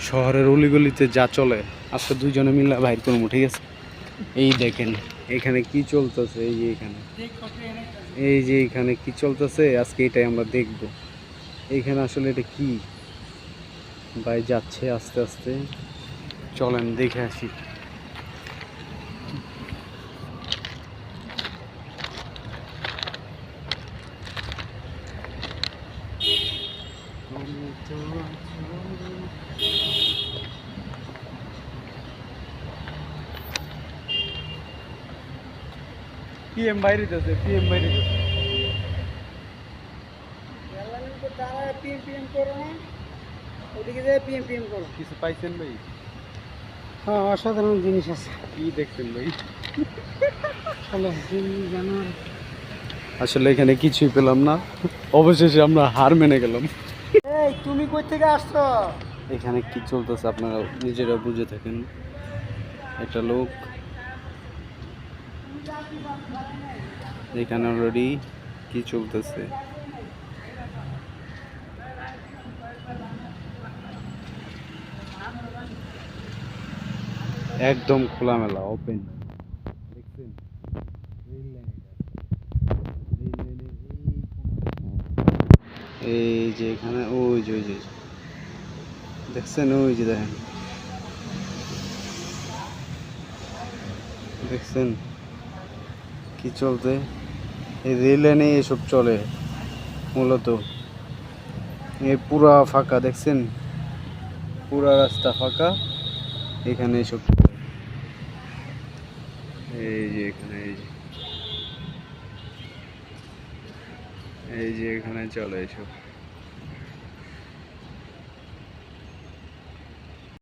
শহরের অলিগলিতে যা চলে, আজকে দুইজনে মিলে বাইর করব, ঠিক আছে? এই দেখেন, এখানে কি চলতেছে, এই যে এখানে। এই যে এখানে কি চলতেছে, আজকে এটাই আমরা দেখব। এইখানে আসলে এটা কি? ভাই যাচ্ছে আস্তে আস্তে। চলেন, দেখে আসি। পিএম বাইরে যাচ্ছে পিএম বাইরে যাচ্ছে তারা পিএম পিএম করো না ওদিকে যে পিএম পিএম করো কিছু পাইছেন ভাই? হ্যাঁ অসাধারণ জিনিস আছে। কি দেখছেন ভাই? আসলে এখানে কিছুই পেলাম না। অবশেষে আমরা হার মেনে গেলাম। এই, তুমি কই থেকে আসছো? এখানে কি চলতেছে আপনারা নিজেরা বুঝে থাকেন। একটা লোক। এখানে অলরেডি কি চলতেছে? একদম খোলামেলা ওপেন দেখছেন রেল লাইন এটা। রেল লাইনের এই যে এখানে, ওই যে ওই যে। দেখছেন? ওই যে দেখেন। দেখছেন? কি চলতে? এই রেল লাইনে এসব চলে, মূলত। এই পুরা ফাঁকা, দেখছেন? পুরা রাস্তা ফাঁকা, এখানে এসব চলে। এই যে, এখানে, এই যে। এই যে এখানে চলে এসব